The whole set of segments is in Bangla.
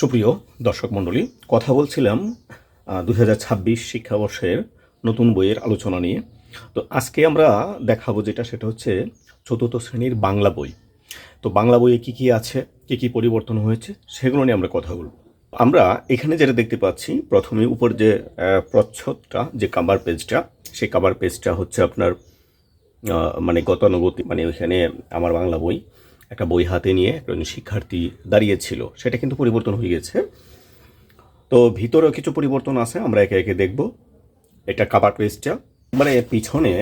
সুপ্রিয় দর্শক মণ্ডলী, কথা বলছিলাম দু হাজার ছাব্বিশ শিক্ষাবর্ষের নতুন বইয়ের আলোচনা নিয়ে। তো আজকে আমরা দেখাবো যেটা, সেটা হচ্ছে চতুর্থ শ্রেণির বাংলা বই। তো বাংলা বইয়ে কি কি আছে, কি কি পরিবর্তন হয়েছে, সেগুলো নিয়ে আমরা কথা বলব। আমরা এখানে যেটা দেখতে পাচ্ছি, প্রথমে উপর যে প্রচ্ছদটা, যে কাবার পেজটা সেই কাবার পেজটা হচ্ছে আপনার মানে গতানুগতিক মানে ওইখানে আমার বাংলা বই। একটা বই হাতে নিয়ে একজন শিক্ষার্থী দাঁড়িয়েছিল। সেটা কিন্তু পরিবর্তন হয়ে গেছে। তো ভিতরেও কিছু পরিবর্তন আছে, আমরা একে একে দেখব। এটা কাবার পেজটা মানে পিছনে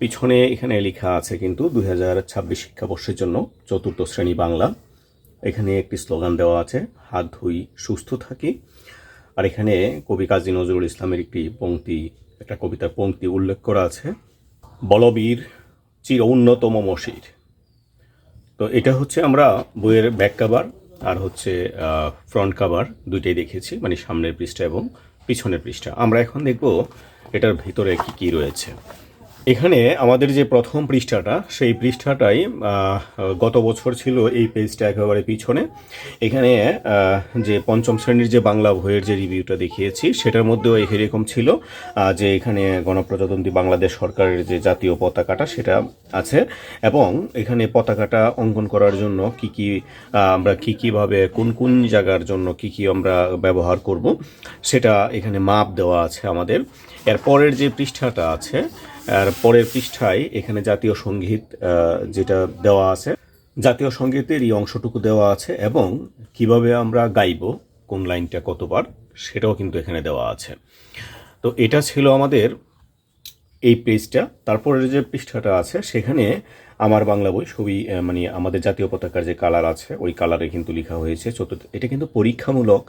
পিছনে এখানে লেখা আছে কিন্তু দুই হাজার ছাব্বিশ শিক্ষাবর্ষের জন্য চতুর্থ শ্রেণি বাংলা। এখানে একটি স্লোগান দেওয়া আছে, হাত ধুই, সুস্থ থাকি। আর এখানে কবি কাজী নজরুল ইসলামের একটি পংক্তি একটা কবিতার পংক্তি উল্লেখ করা আছে। বলবীর চির উন্নতম মশির। তো এটা হচ্ছে আমরা বইয়ের ব্যাক কাভার আর হচ্ছে ফ্রন্ট কাভার দুইটাই দেখেছি মানে সামনের পৃষ্ঠা এবং পিছনের পৃষ্ঠা। আমরা এখন দেখব এটার ভিতরে কি কি রয়েছে। এখানে আমাদের যে প্রথম পৃষ্ঠাটা, সেই পৃষ্ঠাটাই গত বছর ছিল এই পেজটা একেবারে পিছনে। এখানে যে পঞ্চম শ্রেণির যে বাংলা বইয়ের যে রিভিউটা দেখিয়েছি, সেটার মধ্যেও এরকম ছিল যে এখানে গণপ্রজাতন্ত্রী বাংলাদেশ সরকারের যে জাতীয় পতাকাটা, সেটা আছে। এবং এখানে পতাকাটা অঙ্কন করার জন্য কি কি আমরা কি কীভাবে, কোন কোন জায়গার জন্য কি কি আমরা ব্যবহার করব, সেটা এখানে মাপ দেওয়া আছে আমাদের। এর পরের যে পৃষ্ঠাটা আছে আর পরের পৃষ্ঠায় এখানে জাতীয় সংগীত যেটা দেওয়া আছে। জাতীয় সঙ্গীতের এই অংশটুকু দেওয়া আছে এবং কীভাবে আমরা গাইব, কোন লাইনটা কতবার, সেটাও কিন্তু এখানে দেওয়া আছে। তো এটা ছিল আমাদের এই পেজটা। তারপরের যে পৃষ্ঠাটা আছে, সেখানে আমার বাংলা বই, ছবি মানে আমাদের জাতীয় পতাকার যে কালার আছে, ওই কালারে কিন্তু লেখা হয়েছে। চতুর্থ এটা কিন্তু পরীক্ষামূলক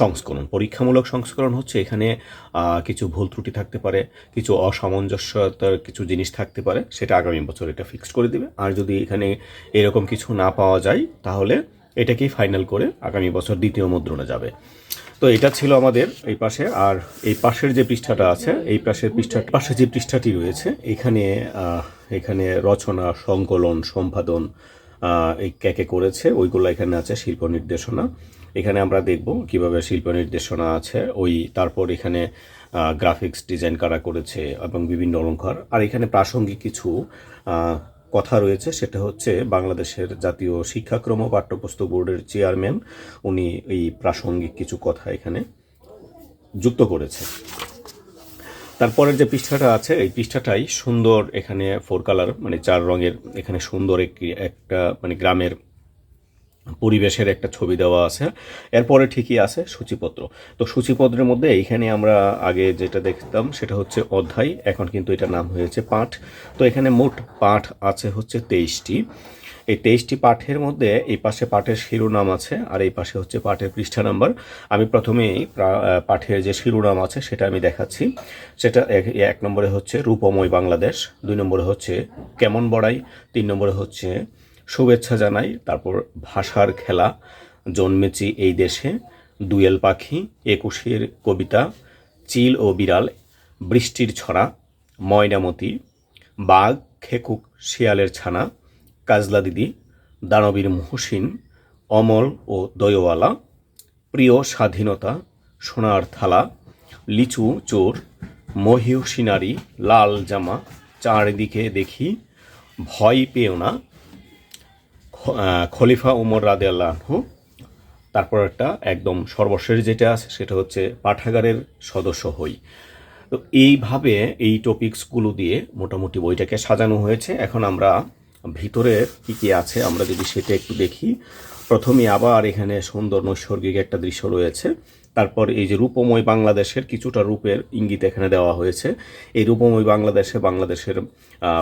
সংস্করণ। পরীক্ষামূলক সংস্করণ হচ্ছে এখানে কিছু ভুল ত্রুটি থাকতে পারে, কিছু অসামঞ্জস্যতার কিছু জিনিস থাকতে পারে, সেটা আগামী বছর এটা ফিক্সড করে দেবে। আর যদি এখানে এরকম কিছু না পাওয়া যায়, তাহলে এটাকেই ফাইনাল করে আগামী বছর দ্বিতীয় মুদ্রণে যাবে। তো এটা ছিল আমাদের এই পাশে, আর এই পাশের যে পৃষ্ঠাটা আছে, এই পাশের পৃষ্ঠা, পাশে যে পৃষ্ঠাটি রয়েছে, এখানে এখানে রচনা, সংকলন, সম্পাদন এই ক্যাকে করেছে, ওইগুলো এখানে আছে, শিল্প নির্দেশনা। এখানে আমরা দেখব কীভাবে শিল্প নির্দেশনা আছে, ওই তারপর এখানে গ্রাফিক্স ডিজাইন কারা করেছে এবং বিভিন্ন অলঙ্কার আর এখানে প্রাসঙ্গিক কিছু কথা রয়েছে সেটা হচ্ছে বাংলাদেশের জাতীয় শিক্ষাক্রম পাঠ্যপুস্তক বোর্ডের চেয়ারম্যান, উনি এই প্রাসঙ্গিক কিছু কথা এখানে যুক্ত করেছে। তারপরের যে পৃষ্ঠাটা আছে, এই পৃষ্ঠাটাই সুন্দর এখানে ফোর কালার মানে চার রঙের এখানে সুন্দর একটি একটা মানে গ্রামের পরিবেশের একটা ছবি দেওয়া আছে। এরপরে ঠিকই আছে সূচিপত্র। তো সূচিপত্রের মধ্যে এইখানে আমরা আগে যেটা দেখতাম সেটা হচ্ছে অধ্যায়। এখন কিন্তু এটা নাম হয়েছে পাঠ। তো এখানে মোট পাঠ আছে হচ্ছে তেইশটি। এই তেইশটি পাঠের মধ্যে এই পাশে পাঠের শিরোনাম আছে আর এই পাশে হচ্ছে পাঠের পৃষ্ঠা নাম্বার। আমি প্রথমেই পাঠের যে শিরোনাম আছে সেটা আমি দেখাচ্ছি। সেটা এক- নম্বরে হচ্ছে রূপময় বাংলাদেশ, দুই নম্বরে হচ্ছে কেমন বড়াই, তিন নম্বরে হচ্ছে শুভেচ্ছা জানাই। তারপর ভাষার খেলা, জন্মেছি এই দেশে। দুয়েল পাখি, একুশের কবিতা, চিল ও বিড়াল, বৃষ্টির ছড়া, ময়নামতি, বাঘ, খেকুক, শিয়ালের ছানা, কাজলা দিদি, দানবীর মহসিন, অমল ও দয়ওয়ালা, প্রিয় স্বাধীনতা, সোনার থালা, লিচু, চোর, মহিষী নারী, লাল জামা, চারিদিকে দেখি, ভয় পেও না খলিফা উমর রাদে আল্লাহু তারপর একটা একদম সর্বশেষ যেটা আছে সেটা হচ্ছে পাঠাগারের সদস্য হই। তো এইভাবে এই টপিকসগুলো দিয়ে মোটামুটি বইটাকে সাজানো হয়েছে। এখন আমরা ভিতরে কি কি আছে আমরা যদি সেটা একটু দেখি। প্রথমে আবার এখানে সুন্দর নৈসর্গিক একটা দৃশ্য রয়েছে। তারপর এই যে রূপময় বাংলাদেশের কিছুটা রূপের ইঙ্গিত এখানে দেওয়া হয়েছে। এই রূপময় বাংলাদেশে বাংলাদেশের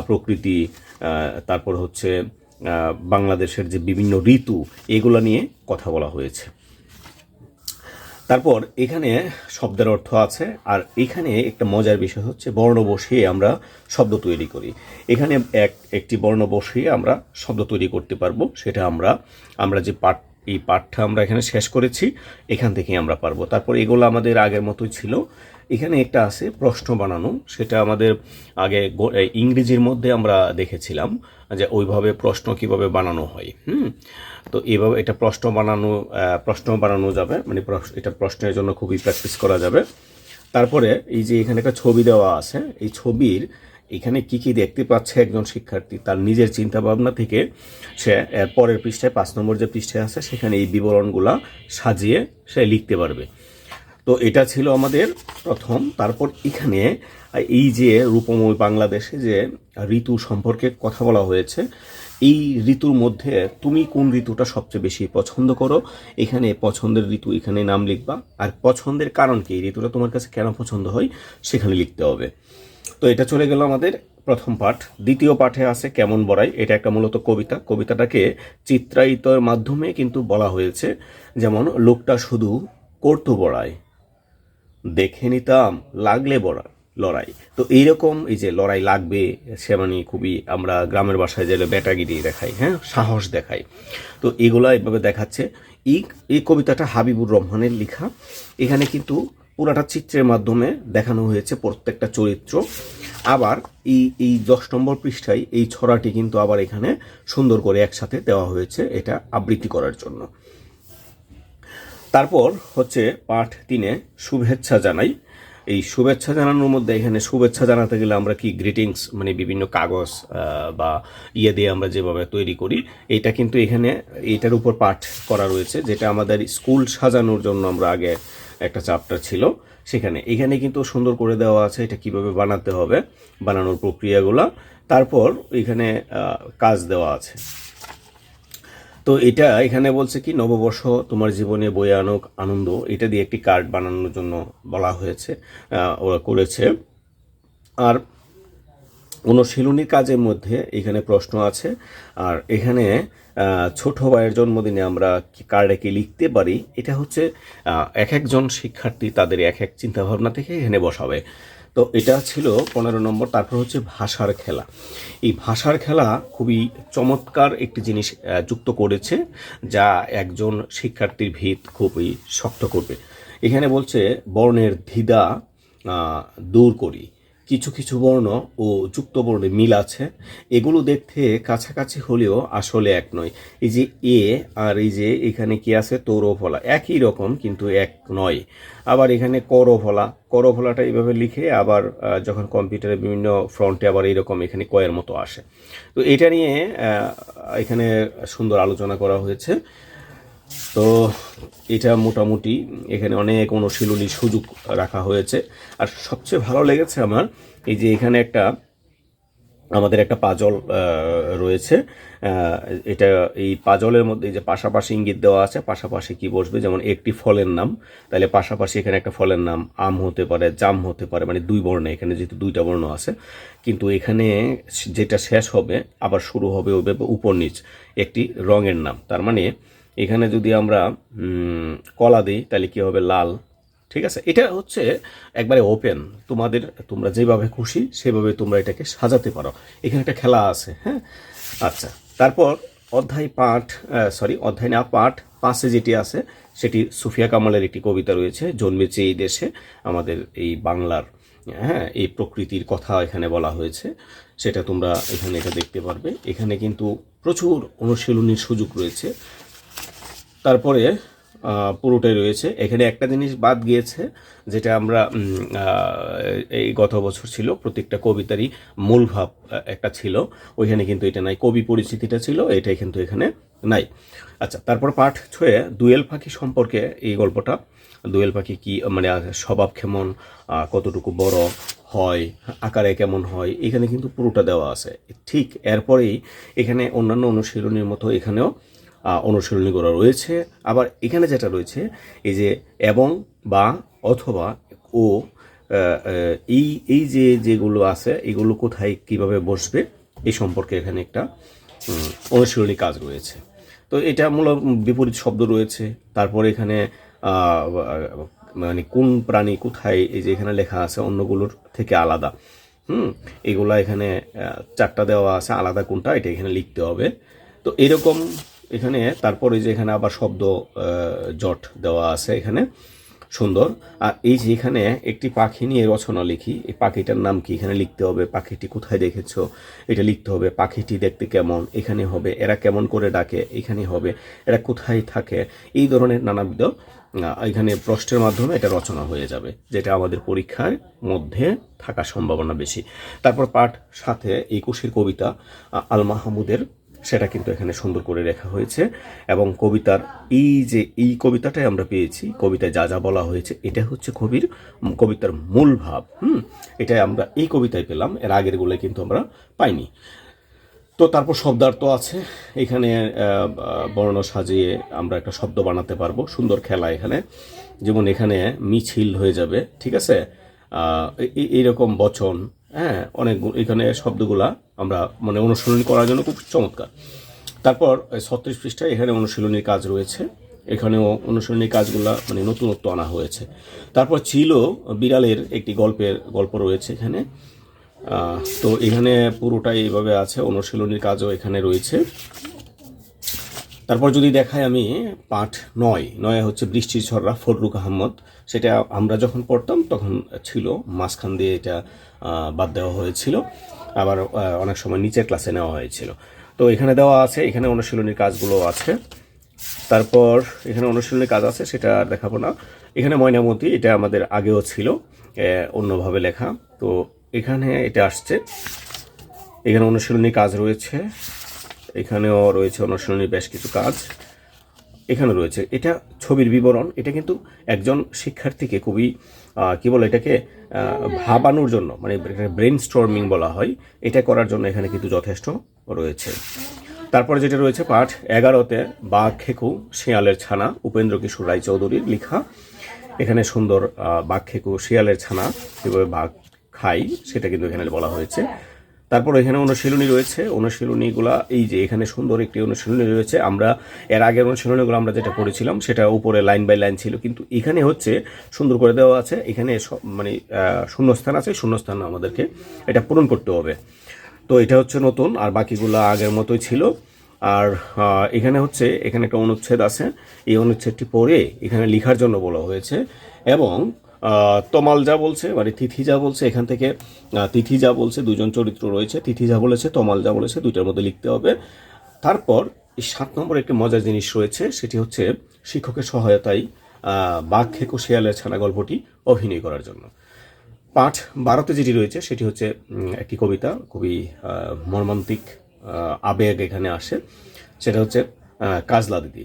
প্রকৃতি তারপর হচ্ছে বাংলাদেশের যে বিভিন্ন ঋতু, এগুলো নিয়ে কথা বলা হয়েছে। তারপর এখানে শব্দের অর্থ আছে, আর এখানে একটা মজার বিষয় হচ্ছে বর্ণ বসিয়ে আমরা শব্দ তৈরি করি। এখানে এক, একটি বর্ণ বসিয়ে আমরা শব্দ তৈরি করতে পারব, সেটা আমরা আমরা যে পাঠ, এই পাঠটা আমরা এখানে শেষ করেছি, এখান থেকেই আমরা পারব। তারপর এগুলো আমাদের আগের মতোই ছিল। এখানে একটা আছে প্রশ্ন বানানো, সেটা আমাদের আগে ইংরেজির মধ্যে আমরা দেখেছিলাম। যে ওইভাবে প্রশ্ন কীভাবে বানানো হয়, হুম? তো এইভাবে এটা প্রশ্ন বানানো প্রশ্ন বানানো যাবে মানে এটা প্রশ্নের জন্য খুবই প্র্যাকটিস করা যাবে। তারপরে এই যে এখানে একটা ছবি দেওয়া আছে, এই ছবির এখানে কি কি দেখতে পাচ্ছে একজন শিক্ষার্থী, তার নিজের চিন্তা ভাবনা থেকে সে পরের পৃষ্ঠায়, পাঁচ নম্বর যে পৃষ্ঠায় আছে, সেখানে এই বিবরণগুলা সাজিয়ে সে লিখতে পারবে। তো এটা ছিল আমাদের প্রথম। তারপর এখানে এই যে রূপময় বাংলাদেশে যে ঋতু সম্পর্কে কথা বলা হয়েছে, এই ঋতুর মধ্যে তুমি কোন ঋতুটা সবচেয়ে বেশি পছন্দ করো? এখানে পছন্দের ঋতু এখানে নাম লিখবা। আর পছন্দের কারণ কি? এই ঋতুটা তোমার কাছে কেন পছন্দ হয়? সেখানে লিখতে হবে। তো এটা চলে গেল আমাদের প্রথম পাঠ। দ্বিতীয় পাঠে আছে কেমন বড়াই? এটা একটা মূলত কবিতা। কবিতাটাকে চিত্রায়িতর মাধ্যমে কিন্তু বলা হয়েছে। যেমন, লোকটা শুধু করতো বড়াই, দেখে নিতাম লাগলে বড়া লড়াই। তো এইরকম এই যে লড়াই লাগবে, সে মানে খুবই আমরা গ্রামের বাসায় গেলে ব্যাটাগিরি দেখাই হ্যাঁ সাহস দেখাই। তো এগুলো এভাবে দেখাচ্ছে। এই এই কবিতাটা হাবিবুর রহমানের লেখা। এখানে কিন্তু পুরাটা চিত্রের মাধ্যমে দেখানো হয়েছে প্রত্যেকটা চরিত্র। আবার এই এই দশ নম্বর পৃষ্ঠায় এই ছড়াটি কিন্তু আবার এখানে সুন্দর করে একসাথে দেওয়া হয়েছে এটা আবৃত্তি করার জন্য। তারপর হচ্ছে পাঠ তিনে শুভেচ্ছা জানাই। এই শুভেচ্ছা জানানোর মধ্যে এখানে শুভেচ্ছা জানাতে গেলে আমরা কি গ্রিটিংস মানে বিভিন্ন কাগজ বা ইয়ে দিয়ে আমরা যেভাবে তৈরি করি, এটা কিন্তু এখানে এইটার উপর পাঠ করা রয়েছে, যেটা আমাদের স্কুল সাজানোর জন্য আমরা আগে একটা চ্যাপ্টার ছিল সেখানে। এখানে কিন্তু সুন্দর করে দেওয়া আছে এটা কীভাবে বানাতে হবে, বানানোর প্রক্রিয়াগুলো। তারপর এখানে কাজ দেওয়া আছে। তো এটা এখানে বলছে কি, নববর্ষ তোমার জীবনে বয়ে আনুক আনন্দ। এটা দিয়ে একটি কার্ড বানানোর জন্য বলা হয়েছে ওরা করেছে। আর অনুশীলনী কাজের মধ্যে এখানে প্রশ্ন আছে, আর এখানে ছোট ভাইয়ের জন্মদিনে আমরা কার্ডে কি লিখতে পারি? এটা হচ্ছে এক একজন শিক্ষার্থী তাদের এক এক চিন্তাভাবনা থেকে এখানে বসাবে। তো এটা ছিল পনেরো নম্বর, তারপর হচ্ছে ভাষার খেলা। এই ভাষার খেলা খুবই চমৎকার একটি জিনিস যুক্ত করেছে, যা একজন শিক্ষার্থীর ভিত খুবই শক্ত করবে। এখানে বলছে, বর্ণের ধিদা দূর করি। কিছু কিছু বর্ণ ও যুক্ত বর্ণে মিল আছে। এগুলো দেখতে কাছাকাছি হলেও আসলে এক নয়। এই যে এ আর এই যে এখানে কি আছে? তৌরফলা একই রকম, কিন্তু এক নয়। আবার এখানে করফলা করফলাটা এইভাবে লিখে আবার যখন কম্পিউটারে বিভিন্ন ফ্রন্টে আবার এইরকম এখানে কয়ের মতো আসে। তো এটা নিয়ে এখানে সুন্দর আলোচনা করা হয়েছে। তো এটা মোটামুটি এখানে অনেক অনুশীলনী সুযোগ রাখা হয়েছে। আর সবচেয়ে ভালো লেগেছে আমার এই যে এখানে একটা আমাদের একটা পাজল রয়েছে। এটা এই পাজলের মধ্যে যে পাশাপাশি ইঙ্গিত দেওয়া আছে, পাশাপাশি কি বসবে? যেমন একটি ফলের নাম, তাহলে পাশাপাশি এখানে একটা ফলের নাম আম হতে পারে, জাম হতে পারে মানে দুই বর্ণে, এখানে যেহেতু দুইটা বর্ণ আছে। কিন্তু এখানে যেটা শেষ হবে, আবার শুরু হবে উপর নিচ, একটি রঙের নাম। তার মানে এখানে যদি আমরা কলা দিই, তাহলে কি হবে? লাল। ঠিক আছে? এটা হচ্ছে একবারে ওপেন তোমাদের, তোমরা যেভাবে খুশি, সেভাবে তোমরা এটাকে সাজাতে পারো। এখানে একটা খেলা আছে হ্যাঁ? আচ্ছা। তারপর অধ্যায় পাঠ সরি অধ্যায় না, পাঠ পাশে যেটি আছে, সেটি সুফিয়া কামালের একটি কবিতা রয়েছে, জন্মেছে এই দেশে, আমাদের এই বাংলার হ্যাঁ এই প্রকৃতির কথা এখানে বলা হয়েছে। সেটা তোমরা এখানে এটা দেখতে পারবে। এখানে কিন্তু প্রচুর অনুশীলনীর সুযোগ রয়েছে। তারপরে পুরোটাই রয়েছে। এখানে একটা জিনিস বাদ গিয়েছে, যেটা আমরা এই গত বছর ছিল, প্রত্যেকটা কবিতারই মূল ভাব একটা ছিল। ওইখানে কিন্তু এটা নাই। কবি পরিচিতিটা ছিল, এটাই কিন্তু এখানে নাই। আচ্ছা তারপর পাঠ ছয়ে দুয়েল পাখি সম্পর্কে এই গল্পটা। দোয়েল পাখি কি মানে স্বভাব কেমন কতটুকু বড় হয়, আকারে কেমন হয়, এখানে কিন্তু পুরোটা দেওয়া আছে। ঠিক এরপরেই এখানে অন্যান্য অনুশীলনীর মতো এখানেও অনুশীলনী করা রয়েছে। আবার এখানে যেটা রয়েছে, এই যে এবং, বা, অথবা, ও এই এই যে যেগুলো আছে, এগুলো কোথায় কীভাবে বসবে এই সম্পর্কে এখানে একটা অনুশীলনী কাজ রয়েছে। তো এটা মূলত বিপরীত শব্দ রয়েছে। তারপর এখানে মানে কোন প্রাণী কোথায়, এই যে এখানে লেখা আছে, অন্যগুলোর থেকে আলাদা। হুম, এগুলা এখানে চারটা দেওয়া আছে, আলাদা কোনটা, এটা এখানে লিখতে হবে। তো এরকম এখানে, তারপরে যে এখানে আবার শব্দ জট দেওয়া আছে এখানে। সুন্দর। আর এই যে এখানে একটি পাখি নিয়ে রচনা লিখি এই পাখিটার নাম কি? এখানে লিখতে হবে, পাখিটি কোথায় দেখেছ? এটা লিখতে হবে, পাখিটি দেখতে কেমন? এখানে হবে, এরা কেমন করে ডাকে? এখানে হবে, এরা কোথায় থাকে? এই ধরনের নানাবিধ এখানে প্রশ্নের মাধ্যমে এটা রচনা হয়ে যাবে, যেটা আমাদের পরীক্ষার মধ্যে থাকার সম্ভাবনা বেশি। তারপর পাঠ সাথে একুশের কবিতা আল মাহমুদের সেটা কিন্তু এখানে সুন্দর করে লেখা হয়েছে। এবং কবিতার এই যে, এই কবিতাটাই আমরা পেয়েছি, কবিতায় যা যা বলা হয়েছে, এটা হচ্ছে কবির কবিতার মূল ভাব, হুম? এটাই আমরা এই কবিতায় পেলাম, এর আগেরগুলো কিন্তু আমরা পাইনি। তো তারপর শব্দার্থ আছে, এখানে বর্ণ সাজিয়ে আমরা একটা শব্দ বানাতে পারব, সুন্দর খেলা এখানে। যেমন এখানে মিছিল হয়ে যাবে, ঠিক আছে? এইরকম বচন হ্যাঁ অনেক এখানে শব্দগুলা আমরা মানে অনুশীলন করার জন্য খুব চমৎকার। তারপর ছত্রিশ পৃষ্ঠায় এখানে অনুশীলনীর কাজ রয়েছে। এখানেও অনুশীলনী কাজগুলা মানে নতুনত্ব আনা হয়েছে। তারপর ছিল বিড়ালের একটি গল্পের গল্প রয়েছে এখানে। তো এখানে পুরোটাই এইভাবে আছে। অনুশীলনীর কাজও এখানে রয়েছে। তারপর যদি দেখাই আমি পাঠ নয় নয় হচ্ছে বৃষ্টির ঝররা ফররুক আহমদ। সেটা আমরা যখন পড়তাম, তখন ছিল, মাঝখান দিয়ে এটা বাদ দেওয়া হয়েছিল। আবার অনেক সময় নিচের ক্লাসে নেওয়া হয়েছিল। তো এখানে দেওয়া আছে, এখানে অনুশীলনীর কাজগুলো আছে। তারপর এখানে অনুশীলনী কাজ আছে, সেটা আর দেখাবো না। এখানে ময়নামতি, এটা আমাদের আগেও ছিল অন্যভাবে লেখা। তো এখানে এটা আসছে। এখানে অনুশীলনী কাজ রয়েছে। এখানেও রয়েছে অনুশীলনী বেশ কিছু কাজ। এখানে রয়েছে, এটা ছবির বিবরণ, এটা কিন্তু একজন শিক্ষার্থীকে খুবই কি বলে এটাকে ভাবানোর জন্য মানে ব্রেন স্টর্মিং বলা হয়, এটা করার জন্য এখানে কিন্তু যথেষ্ট রয়েছে। তারপরে যেটা রয়েছে, পাঠ এগারোতে বাঘ খেকু শিয়ালের ছানা, উপেন্দ্র কিশোর রায় চৌধুরীর লেখা। এখানে সুন্দর বাঘ খেকু শিয়ালের ছানা, কীভাবে বাঘ খাই সেটা কিন্তু এখানে বলা হয়েছে। তারপর এখানে অনুশীলনী রয়েছে। অনুশীলনীগুলা এই যে এখানে সুন্দর একটি অনুশীলনী রয়েছে। আমরা এর আগের অনুশীলনীগুলো আমরা যেটা পড়েছিলাম, সেটা উপরে লাইন বাই লাইন ছিল। কিন্তু এখানে হচ্ছে সুন্দর করে দেওয়া আছে, এখানে মানে শূন্যস্থান আছে, শূন্যস্থান আমাদেরকে এটা পূরণ করতে হবে। তো এটা হচ্ছে নতুন, আর বাকিগুলো আগের মতোই ছিল। আর এখানে হচ্ছে, এখানে একটা অনুচ্ছেদ আছে। এই অনুচ্ছেদটি পড়ে এখানে লেখার জন্য বলা হয়েছে। এবং তমাল যা বলছে মানে তিথি যা বলছে, এখান থেকে তিথি যা বলছে, দুজন চরিত্র রয়েছে, তিথি যা বলেছে, তমাল যা বলেছে, দুইটার মধ্যে লিখতে হবে। তারপর এই সাত নম্বর একটি মজার জিনিস রয়েছে, সেটি হচ্ছে শিক্ষকের সহায়তায় বাঘ খেকো শিয়ালের ছানা গল্পটি অভিনয় করার জন্য। পাঠ বারোতে যেটি রয়েছে, সেটি হচ্ছে একটি কবিতা, খুবই মর্মান্তিক আবেগ এখানে আসে। সেটা হচ্ছে কাজলা দিদি।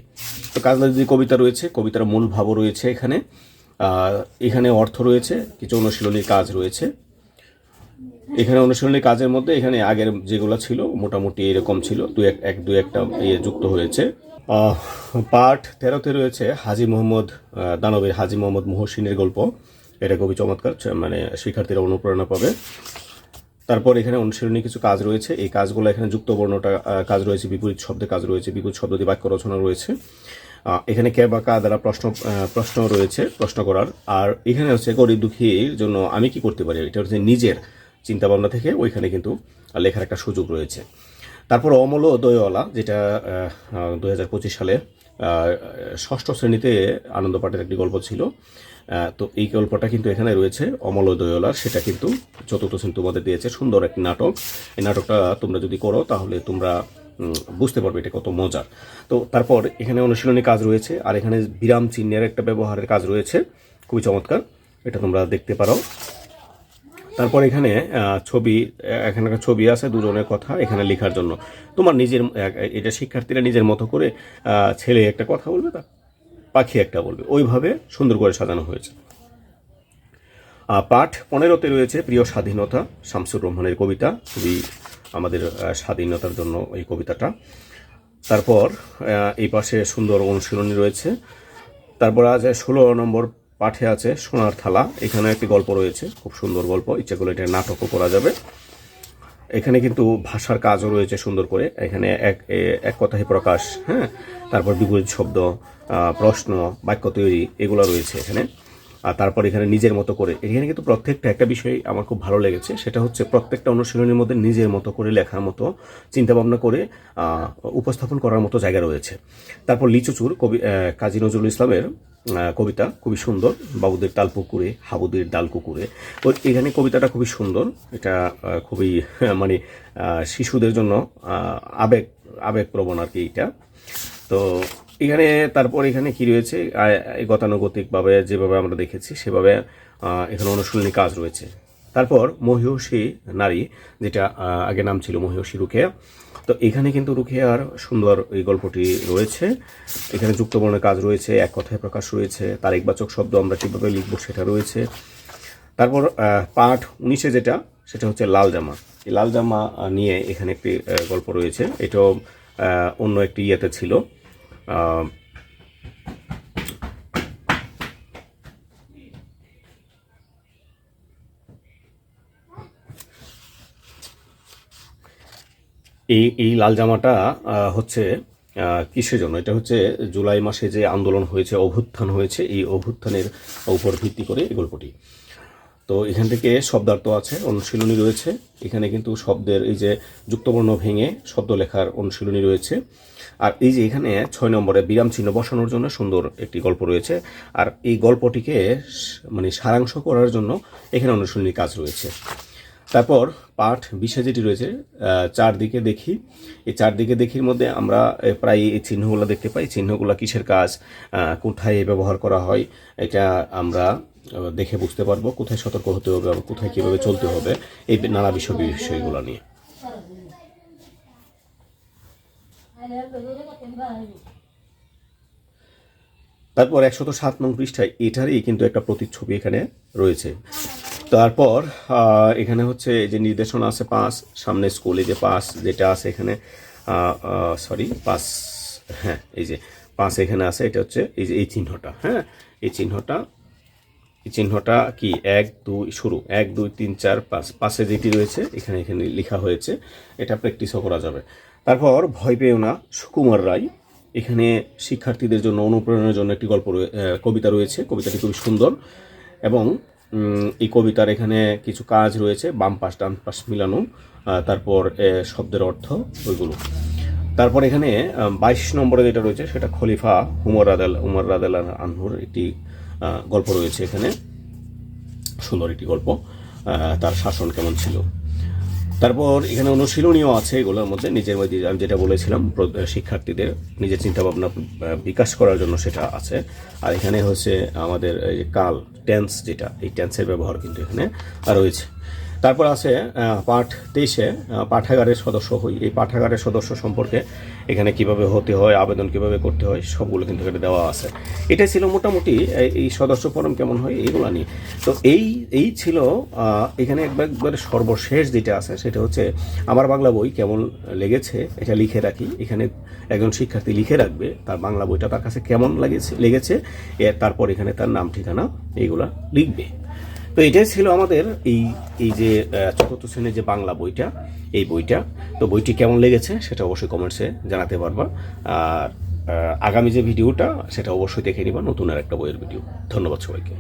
তো কাজলা দিদি কবিতা রয়েছে, কবিতার মূল ভাবও রয়েছে এখানে। এখানে অর্থ রয়েছে, কিছু অনুশীলনীর কাজ রয়েছে। এখানে অনুশীলনী কাজের মধ্যে এখানে আগের যেগুলো ছিল, মোটামুটি এরকম ছিল, দু এক এক, দু একটা ইয়ে যুক্ত হয়েছে। পাঠ তেরোতে রয়েছে হাজি মোহাম্মদ দানবের হাজি মোহাম্মদ মহসিনের গল্প। এটা খুবই চমৎকার মানে শিক্ষার্থীরা অনুপ্রেরণা পাবে। তারপর এখানে অনুশীলনী কিছু কাজ রয়েছে, এই কাজগুলো এখানে যুক্ত বর্ণটা কাজ রয়েছে, বিপরীত শব্দে কাজ রয়েছে, বিপরীত শব্দ দিয়ে বাক্য রচনা রয়েছে। এখানে কে বা কা দ্বারা প্রশ্ন প্রশ্ন রয়েছে, প্রশ্ন করার। আর এখানে হচ্ছে গরিব দুঃখীর জন্য আমি কি করতে পারি? এটা হচ্ছে নিজের চিন্তা ভাবনা থেকে ওইখানে কিন্তু লেখার একটা সুযোগ রয়েছে। তারপর অমল দয়ওয়ালা যেটা দু হাজার পঁচিশ সালে ষষ্ঠ শ্রেণীতে আনন্দ পাঠের একটি গল্প ছিল। তো এই গল্পটা কিন্তু এখানে রয়েছে অমল ও দয়ওয়ালার সেটা কিন্তু চতুর্থ শ্রেণি তোমাদের দিয়েছে। সুন্দর একটি নাটক। এই নাটকটা তোমরা যদি করো, তাহলে তোমরা বুঝতে পারবে এটা কত মজার। তো তারপর এখানে অনুশীলনী কাজ রয়েছে, আর এখানে বিরাম চিহ্নের একটা ব্যবহারের কাজ রয়েছে। খুবই চমৎকার, এটা তোমরা দেখতে পারো। তারপর এখানে ছবি এখানে একটা ছবি আছে দুজনের কথা এখানে লেখার জন্য। তোমার নিজের এটা শিক্ষার্থীরা নিজের মতো করে ছেলে একটা কথা বলবে তা পাখি একটা বলবে। ওইভাবে সুন্দর করে সাজানো হয়েছে। পাঠ পনেরোতে রয়েছে প্রিয় স্বাধীনতা, শামসুর রহমানের কবিতা। খুবই আমাদের স্বাধীনতার জন্য এই কবিতাটা। তারপর এই পাশে সুন্দর অনুশীলনী রয়েছে। তারপর আছে ষোলো নম্বর পাঠে আছে সোনার থালা। এখানে একটি গল্প রয়েছে, খুব সুন্দর গল্প, ইচ্ছে করলে এটা নাটকও করা যাবে। এখানে কিন্তু ভাষার কাজও রয়েছে সুন্দর করে। এখানে এক এক কথায় প্রকাশ হ্যাঁ? তারপর বিপরীত শব্দ প্রশ্ন, বাক্য তৈরি, এগুলো রয়েছে এখানে। আর তারপর এখানে নিজের মতো করে। এখানে কিন্তু প্রত্যেকটা একটা বিষয় আমার খুব ভালো লেগেছে, সেটা হচ্ছে প্রত্যেকটা অনুশীলনের মধ্যে নিজের মতো করে লেখার মতো চিন্তা ভাবনা করে উপস্থাপন করার মতো জায়গা রয়েছে। তারপর লিচুচুর কবি কাজী নজরুল ইসলামের কবিতা খুবই সুন্দর, বাবুদের তাল পুকুরে, হাবুদের ডাল কুকুরে। তো এখানে কবিতাটা খুবই সুন্দর, এটা খুবই মানে শিশুদের জন্য আবেগ, আবেগপ্রবণ আর কি এটা তো এখানে তারপর এখানে কি রয়েছে? গতানুগতিকভাবে যেভাবে আমরা দেখেছি, সেভাবে এখানে অনুশীলনী কাজ রয়েছে। তারপর মহিষী নারী, যেটা আগে নাম ছিল মহিষী রুকেয়া তো এখানে কিন্তু রুকেয়ার সুন্দর এই গল্পটি রয়েছে। এখানে যুক্তবর্ণের কাজ রয়েছে, এক কথায় প্রকাশ রয়েছে তার একবাচক শব্দ আমরা কীভাবে লিখব সেটা রয়েছে। তারপর পাঠ উনিশে যেটা, সেটা হচ্ছে লাল জামা। এই লাল জামা নিয়ে এখানে একটি গল্প রয়েছে। এটাও অন্য একটি ইয়েতে ছিল। এই এই লাল জামাটা হচ্ছে কিসের জন্য? এটা হচ্ছে জুলাই মাসে যে আন্দোলন হয়েছে, অভ্যুত্থান হয়েছে, এই অভ্যুত্থানের উপর ভিত্তি করে এই গল্পটি। তো এখান থেকে শব্দার্থ আছে, অনুশীলনী রয়েছে। এখানে কিন্তু শব্দের এই যে যুক্তবর্ণ ভেঙে শব্দ লেখার অনুশীলনী রয়েছে। আর এই যে এখানে ছয় নম্বরে বিরাম চিহ্ন বসানোর জন্য সুন্দর একটি গল্প রয়েছে। আর এই গল্পটিকে মানে সারাংশ করার জন্য এখানে অনুশীলনী কাজ রয়েছে। তারপর পাঠ বিশে যেটি রয়েছে চারদিকে দেখি। এই চারদিকে দেখির মধ্যে আমরা প্রায় এই চিহ্নগুলো দেখতে পাই। চিহ্নগুলো কিসের কাজ? কোথায় ব্যবহার করা হয়? এটা আমরা দেখে বুঝতে পারব। কোথায় সতর্ক হতে হবে এবং কোথায় কীভাবে চলতে হবে, এই নানা বিষয় বিষয়গুলো নিয়ে। তারপর একশত সাত নং পৃষ্ঠায় এটারই কিন্তু একটা প্রতিচ্ছবি এখানে রয়েছে। তারপর এখানে হচ্ছে যে নির্দেশনা আছে পাস, সামনে স্কুলে যে পাস যেটা আছে এখানে সরি পাস হ্যাঁ এই যে পাস এখানে আছে, এটা হচ্ছে এই যে এই চিহ্নটা হ্যাঁ এই চিহ্নটা এই চিহ্নটা কি এক, দুই, শুরু, এক, দুই, তিন, চার, পাঁচ পাশে যেটি রয়েছে, এখানে এখানে লেখা হয়েছে, এটা প্র্যাকটিসও করা যাবে। তারপর, ভয় পেও না, সুকুমার রায়, এখানে শিক্ষার্থীদের জন্য, অনুপ্রেরণার জন্য একটি গল্প কবিতা রয়েছে, কবিতাটি খুবই সুন্দর, এবং এই কবিতার এখানে কিছু কাজ রয়েছে, বাম পাশ, ডান পাশ মিলানো তারপর শব্দের অর্থ, ওইগুলো। তারপর এখানে বাইশ নম্বরে যেটা রয়েছে, সেটা খলিফা উমর রাদেল উমর রাদেল আনহুর একটি গল্প রয়েছে এখানে। সুন্দর একটি গল্প তার শাসন কেমন ছিল। তারপর এখানে অনুশীলনীয় আছে এগুলোর মধ্যে। নিজের মধ্যে আমি যেটা বলেছিলাম শিক্ষার্থীদের নিজের চিন্তাভাবনা ভাবনা বিকাশ করার জন্য সেটা আছে। আর এখানে হচ্ছে আমাদের কাল, টেন্স যেটা, এই টেন্সের ব্যবহার কিন্তু এখানে রয়েছে। তারপর আছে পাঠ তেইশে পাঠাগারের সদস্য হই। এই পাঠাগারের সদস্য সম্পর্কে এখানে কীভাবে হতে হয়, আবেদন কীভাবে করতে হয়, সবগুলো কিন্তু এখানে দেওয়া আছে। এটাই ছিল মোটামুটি, এই- সদস্য ফরম কেমন হয়, এইগুলো নিয়ে। তো এই এই ছিল এখানে একবার সর্বশেষ যেটা আছে, সেটা হচ্ছে আমার বাংলা বই কেমন লেগেছে, এটা লিখে রাখি। এখানে একজন শিক্ষার্থী লিখে রাখবে তার বাংলা বইটা তার কাছে কেমন লাগেছে, লেগেছে তারপর এখানে তার নাম, ঠিকানা এইগুলা লিখবে। তো এটাই ছিল আমাদের এই এই যে চতুর্থ শ্রেণির যে বাংলা বইটা, এই বইটা। তো বইটি কেমন লেগেছে সেটা অবশ্যই কমেন্টসে জানাতে পারবা। আর আগামী যে ভিডিওটা সেটা অবশ্যই দেখে নিবা নতুন আর একটা বইয়ের ভিডিও ধন্যবাদ সবাইকে।